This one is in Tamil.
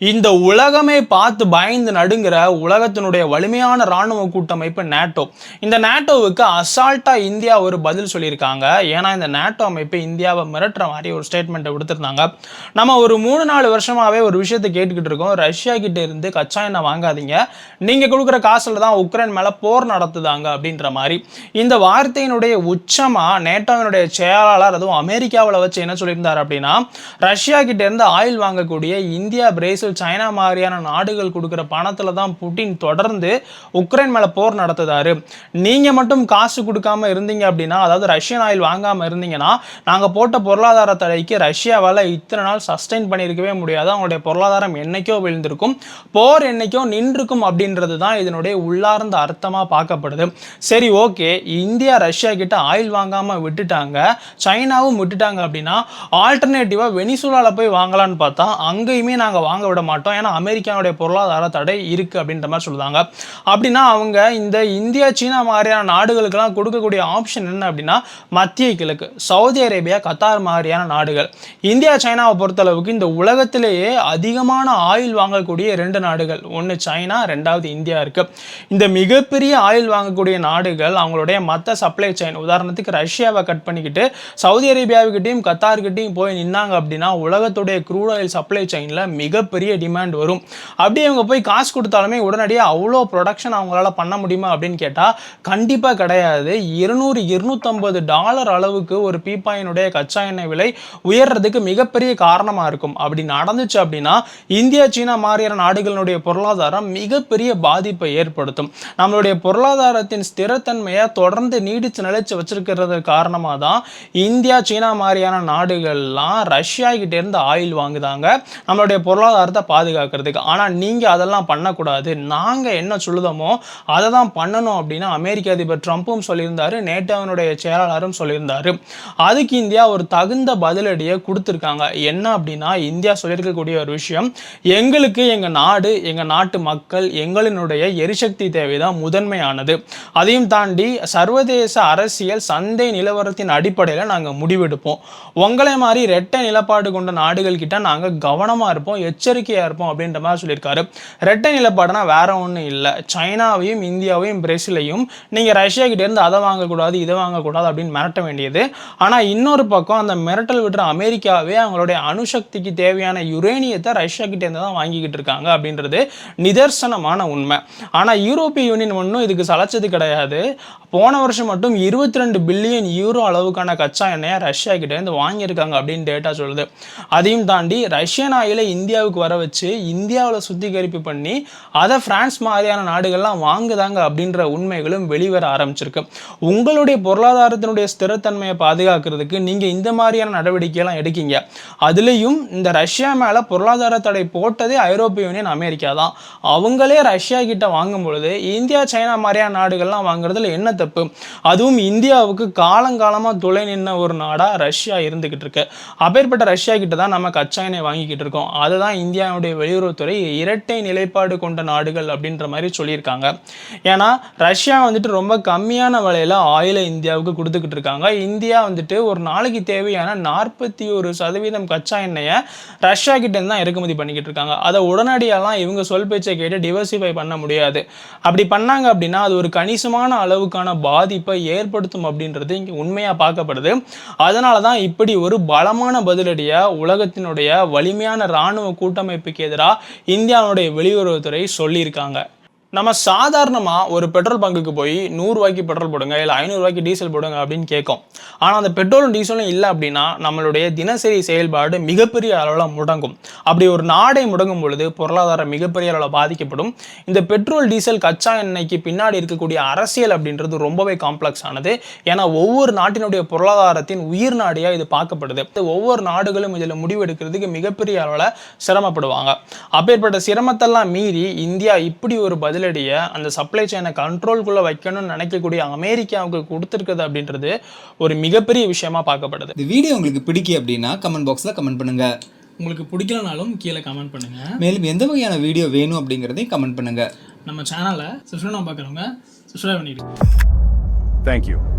இந்த உலகமே பார்த்து பயந்து நடுங்கிற உலகத்தினுடைய வலிமையான ராணுவ கூட்டமைப்பு நேட்டோ. இந்த நேட்டோவுக்கு அசால்ட்டாக இந்தியா ஒரு பதில் சொல்லியிருக்காங்க. ஏன்னா இந்த நேட்டோ அமைப்பு இந்தியாவை மிரட்டுற மாதிரி ஒரு ஸ்டேட்மெண்ட்டை கொடுத்துருந்தாங்க. நம்ம ஒரு மூணு நாலு வருஷமாகவே ஒரு விஷயத்தை கேட்டுக்கிட்டு இருக்கோம். ரஷ்யா கிட்ட இருந்து கச்சா எண்ணெய் வாங்காதீங்க. நீங்கள் கொடுக்குற காசில் தான் உக்ரைன் மேலே போர் நடத்துதாங்க அப்படின்ற மாதிரி. இந்த வார்த்தையினுடைய உச்சமாக நேட்டோவினுடைய செயலாளர் அதுவும் அமெரிக்காவில் வச்சு என்ன சொல்லியிருந்தார் அப்படின்னா ரஷ்யா கிட்டேருந்து ஆயில் வாங்கக்கூடிய இந்தியா பிரேசில் சைனா மாதிரியான நாடுகள் கொடுக்குற பணத்தில் தான் புட்டின் தொடர்ந்து உக்ரைன் மேல போர் நடத்துதாரு. நீங்க மட்டும் காசு கொடுக்காம இருந்தீங்க அப்படின்னா அதாவது ரஷ்யன் ஆயில் வாங்காம இருந்தீங்கன்னா நாங்க போட்ட பொருளாதார தடைக்கு ரஷ்யாவால் இத்தனை நாள் சஸ்டைன் பண்ணியிருக்கவே முடியாது. அவங்களுடைய பொருளாதாரம் என்னைக்கோ விழுந்திருக்கும். போர் என்னைக்கோ நின்றுக்கும் அப்படின்றது தான் இதனுடைய உள்ளார்ந்த அர்த்தமா பார்க்கப்படுது. சரி ஓகே. இந்தியா ரஷ்யா கிட்ட ஆயில் வாங்காம விட்டுட்டாங்க. சைனாவும் விட்டுட்டாங்க அப்படின்னா ஆல்டர்னேட்டிவாக வெனிசுலாவில் போய் வாங்கலாம்னு பார்த்தா அங்கேயுமே நாங்க வாங்க விட மாட்டோம். ஏன்னா அமெரிக்காவுடைய பொருளாதார தடை இருக்கு அப்படின்ற மாதிரி சொல்லுவாங்க அப்படின்னா அவங்க இந்த இந்தியா சீனா மாதிரியான நாடுகளுக்கெல்லாம் கொடுக்கக்கூடிய ஆப்ஷன் என்ன அப்படின்னா மத்திய கிழக்கு சவுதி அரேபியா கத்தார் மாதிரியான நாடுகள். இந்தியா சைனாவை பொறுத்தளவுக்கு இந்த உலகத்திலேயே அதிகமான ஆயில் வாங்கக்கூடிய ரெண்டு நாடுகள். ஒன்று சைனா ரெண்டாவது இந்தியா இருக்கு. இந்த மிகப்பெரிய ஆயில் வாங்கக்கூடிய நாடுகள் அவங்களுடைய மற்ற சப்ளை செயின் உதாரணத்துக்கு ரஷ்யாவை கட் பண்ணிக்கிட்டு சவுதி அரேபியாவுக்கிட்டையும் கத்தார்கிட்டையும் போய் நின்னாங்க அப்படின்னா உலகத்துடைய க்ரூட் ஆயில் சப்ளை செயினில் மிகப்பெரிய பெரிய டிமாண்ட் வரும். அப்படியே இவங்க போய் காசு கொடுத்தாலுமே உடனடியாக அவ்வளோ ப்ரொடக்ஷன் அவங்களால பண்ண முடியுமா அப்படின்னு கேட்டால் கண்டிப்பாக கிடையாது. இருநூறு இருநூற்றம்பது டாலர் அளவுக்கு ஒரு பீப்பாயினுடைய கச்சா எண்ணெய் விலை உயர்றதுக்கு மிகப்பெரிய காரணமாக இருக்கும். அப்படி நடந்துச்சு அப்படின்னா இந்தியா சீனா மாதிரியான நாடுகளுடைய பொருளாதாரம் மிகப்பெரிய பாதிப்பை ஏற்படுத்தும். நம்மளுடைய பொருளாதாரத்தின் ஸ்திரத்தன்மையை தொடர்ந்து நீடித்து நிலைச்சு வச்சிருக்கிறது காரணமாக தான் இந்தியா சீனா மாதிரியான நாடுகள்லாம் ரஷ்யா கிட்டேருந்து ஆயில் வாங்குதாங்க. நம்மளுடைய பொருளாதாரத்தை பாதுகாக்கிறதுக்கு. ஆனால் நீங்கள் அதெல்லாம் பண்ணக்கூடாது. நாங்கள் என்ன சொல்லுதோமோ அதை தான் பண்ணணும் அப்படின்னு அமெரிக்க அதிபர் ட்ரம்ப்பும் சொல்லியிருந்தார் நேட்டோவினுடைய செயலாளரும் சொல்லியிருந்தார். அதுக்கு இந்தியா ஒரு தகுந்த பதிலடியை கொடுத்துருக்காங்க. என்ன அப்படின்னா இந்தியா சொல்லியிருக்கக்கூடிய ஒரு விஷயம் எங்களுக்கு எங்கள் நாடு எங்கள் நாட்டு மக்கள் எங்களினுடைய எரிசக்தி தேவை தான் முதன்மையானது. அதையும் தாண்டி சர்வதேச அரசியல் சந்தை நிலவரத்தின் அடிப்படையில் நாங்கள் முடிவெடுப்போம். உங்களை மாதிரி ரெட்டை நிலப்பாடு கொண்ட நாடுகள் கிட்ட நாங்கள் கவனமாக இருப்போம். எச்சரிக்கையாக இருப்போம் அப்படின்ற மாதிரி சொல்லியிருக்காரு. ரெட்டை நிலப்பாடுனா வேற ஒன்றும் இல்லை. சைனாவையும் இந்தியாவையும் பிரேசிலையும் நீங்கள் ரஷ்யாக்கிட்டேருந்து அதை வாங்கக்கூடாது இதை வாங்கக்கூடாது அப்படின்னு மிரட்ட வேண்டியது. ஆனால் இன்னொரு பக்கம் அந்த மிரட்டல் விடுற அமெரிக்காவே அவங்களுடைய அணுசக்திக்கு தேவையான யுரேனியத்தை ரஷ்யா கிட்ட தான் வாங்கிக்கிட்டு இருக்காங்க அப்படின்றது நிதர்சனமான உண்மை. ஆனால் யூரோப்பிய யூனியன் ஒன்றும் இதுக்கு சளைச்சது கிடையாது. போன வருஷம் மட்டும் இருபத்தி ரெண்டு பில்லியன் யூரோ அளவுக்கான கச்சா எண்ணெயை ரஷ்யா கிட்டேருந்து வாங்கியிருக்காங்க அப்படின்னு டேட்டா சொல்லுது. அதையும் தாண்டி ரஷ்யன் ஆயிலை இந்தியாவுக்கு வர வச்சு இந்தியாவில் சுத்திகரிப்பு பண்ணி அதை பிரான்ஸ் மாதிரியான நாடுகள்லாம் வாங்குதாங்க அப்படின்ற உண்மைகளும் வெளிவர ஆரம்பிச்சிருக்கு. உங்களுடைய பொருளாதாரத்தினுடைய ஸ்திரத்தன்மையை பாதுகாக்கிறதுக்கு நீங்கள் இந்த மாதிரியான நடவடிக்கையெல்லாம் எடுக்கீங்க. அதுலேயும் இந்த ரஷ்யா மேலே பொருளாதார தடை போட்டதே ஐரோப்பிய யூனியன் அமெரிக்கா தான். அவங்களே ரஷ்யா கிட்ட வாங்கும் பொழுது இந்தியா சைனா மாதிரியான நாடுகள்லாம் வாங்குறதுல என்ன தப்பு? அதுவும் இந்தியாவுக்கு காலங்காலமாக துளை நின்ன ஒரு நாடாக ரஷ்யா இருந்துகிட்டு இருக்கு. அப்பேற்பட்ட ரஷ்யா கிட்ட தான் நம்ம கச்சா எண்ணெய் வாங்கிக்கிட்டு இருக்கோம். அதுதான் இந்தியாவுடைய வெளியுறவுத்துறை இரட்டை நிலைப்பாடு கொண்ட நாடுகள் அப்படின்ற மாதிரி சொல்லியிருக்காங்க. ஏன்னா ரஷ்யா வந்துட்டு ரொம்ப கம்மியான விலையில ஆயிலை இந்தியாவுக்கு கொடுத்துக்கிட்டு இருக்காங்க. இந்தியா வந்துட்டு ஒரு நாளைக்கு தேவையான நாற்பத்தி ஒரு சதவீதம் கச்சா எண்ணெயை ரஷ்யா கிட்டேருந்து தான் இறக்குமதி பண்ணிக்கிட்டு இருக்காங்க. அதை உடனடியாலாம் இவங்க சொல் பேச்சை கேட்டு டிவர்சிஃபை பண்ண முடியாது. அப்படி பண்ணாங்க அப்படின்னா அது ஒரு கணிசமான அளவுக்கான பாதிப்பை ஏற்படுத்தும் அப்படின்றது இங்கே உண்மையாக பார்க்கப்படுது. அதனால தான் இப்படி ஒரு பலமான பதிலடியாக உலகத்தினுடைய வலிமையான இராணுவ கூட்டமைப்புக்கு எதிராக இந்தியாவுடைய வெளியுறவுத்துறை சொல்லியிருக்காங்க. நம்ம சாதாரணமாக ஒரு பெட்ரோல் பங்குக்கு போய் நூறுரூவாய்க்கு பெட்ரோல் போடுங்க இல்லை ஐநூறுரூவாய்க்கு டீசல் போடுங்க அப்படின்னு கேட்கும். ஆனால் அந்த பெட்ரோலும் டீசலும் இல்லை அப்படின்னா நம்மளுடைய தினசரி செயல்பாடு மிகப்பெரிய அளவில் முடங்கும். அப்படி ஒரு நாடை முடங்கும் பொழுது பொருளாதாரம் மிகப்பெரிய அளவில் பாதிக்கப்படும். இந்த பெட்ரோல் டீசல் கச்சா எண்ணெய்க்கு பின்னாடி இருக்கக்கூடிய அரசியல் அப்படின்றது ரொம்பவே காம்ப்ளெக்ஸ் ஆனது. ஏன்னா ஒவ்வொரு நாட்டினுடைய பொருளாதாரத்தின் உயிர் நாடியாக இது பார்க்கப்படுது. ஒவ்வொரு நாடுகளும் இதில் முடிவெடுக்கிறதுக்கு மிகப்பெரிய அளவில் சிரமப்படுவாங்க. அப்பேற்பட்ட சிரமத்தெல்லாம் மீறி இந்தியா இப்படி ஒரு பதில் பதிலடியை அந்த சப்ளை செயினை கண்ட்ரோல்குள்ளே வைக்கணும்னு நினைக்கக்கூடிய அமெரிக்காவுக்கு கொடுத்துருக்குது அப்படின்றது ஒரு மிகப்பெரிய விஷயமா பார்க்கப்படுது. இந்த வீடியோ உங்களுக்கு பிடிக்கும் அப்படின்னா கமெண்ட் பாக்ஸில் கமெண்ட் பண்ணுங்க. உங்களுக்கு பிடிக்கலனாலும் கீழே கமெண்ட் பண்ணுங்க. மேலும் எந்த வகையான வீடியோ வேணும் அப்படிங்கிறதையும் கமெண்ட் பண்ணுங்க. நம்ம சேனலை சப்ஸ்கிரைப் பார்க்குறவங்க சப்ஸ்கிரைப் பண்ணிடுங்க. Thank you.